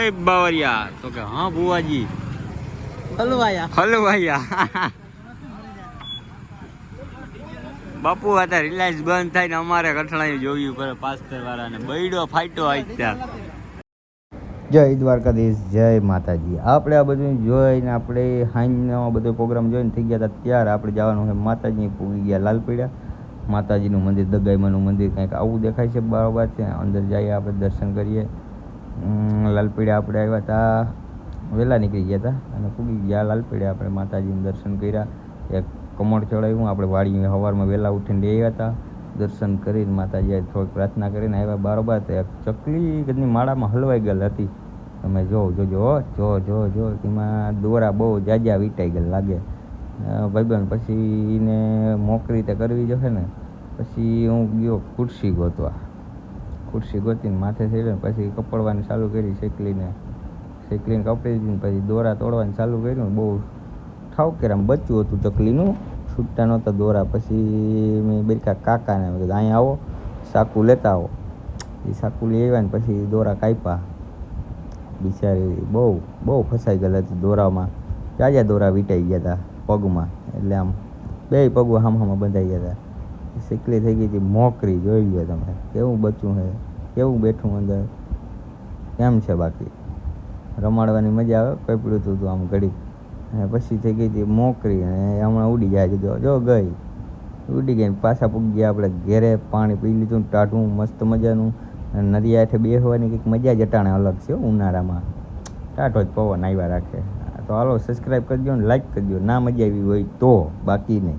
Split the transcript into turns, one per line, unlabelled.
એ બાવરિયા તો કે હા બુવાજી
હલવાયા.
હલવાયા. બાપુ હતા રિલાયન્સ બંધ થાય ને અમારે કઠણાઈ જોયું પડે પાસ્તર વાળાને બૈડો ફાઈટો ત્યાં.
જય દ્વારકાધીશ જય માતાજી. આપણે આ બધું જોઈને આપણે હાઈનો બધો પ્રોગ્રામ જોઈને થઈ ગયા હતા ત્યારે આપણે જવાનું છે માતાજી પૂગી ગયા લાલપીડા. માતાજીનું મંદિર દગાઈમાનું મંદિર કંઈક આવું દેખાય છે બરાબર છે અંદર જઈએ આપણે દર્શન કરીએ. લાલપીડા આપણે આવ્યા હતા વહેલા નીકળી ગયા હતા અને પૂગી ગયા લાલપીડા આપણે માતાજીનું દર્શન કર્યા. એક કમળ ચડાવ્યું, આપણે વાડી સવારમાં વહેલા ઉઠીને આવ્યા હતા દર્શન કરીને માતાજીએ થોડીક પ્રાર્થના કરીને આવ્યા. બારોબાર એક ચકલી કદની માળામાં હલવાઈ ગયેલ હતી. તમે જો જોજો જો જો જો એમાં દોરા બહુ જાજા વીંટાઈ ગયેલ લાગે. ભાઈબંધ પછી એને મોકરી તે કરવી જોઈએ ને. પછી હું ગયો ખુરશી ગોતવા. ખુરશી ગોતીને માથે ચડ્યો પછી કપડવાની ચાલુ કરી શેકલીને શેકલીને કપડી દીધી પછી દોરા તોડવાનું ચાલુ કર્યું બહુ ઠાવકેરામ બચ્યું હતું ચકલીનું. છૂટતા નહોતા દોરા. પછી મેં બેરકા કાકાને મેં કીધું અહીંયા આવો, સાકુ લેતા આવો. એ સાકુ લઈ આવ્યા ને પછી દોરા કાપ્યા. બિચારી બહુ બહુ ફસાઈ ગયેલા હતી દોરામાં. જાજા દોરા વીટાઈ ગયા હતા પગમાં. એટલે આમ બે પગો હામ હામાં બંધાઈ ગયા હતા શીકલી થઈ ગઈ હતી, મોકરી જોઈ લો તમે. કેવું બચ્યું છે કેવું બેઠું અંદર? કેમ છે બાકી? રમાડવાની મજા આવે? કપડું હતું તું આમ ઘડી અને પછી થઈ ગઈ હતી મોકરી અને હમણાં ઉડી જાય જો જો ગઈ. ઉડી ગઈ પાછા પૂગી ગયા આપણે ઘેરે, પાણી પી લીધું ટાઢું, મસ્ત મજાનું. અને નદી આઠે બેસવાની કંઈક મજા જ અટાણે અલગ છે ઉનાળામાં. ટાઢો જ પવન આવ્યા રાખે. તો હાલો સબસ્ક્રાઈબ કરજો ને લાઈક કરજો. ના મજા આવી હોય તો બાકી નહીં.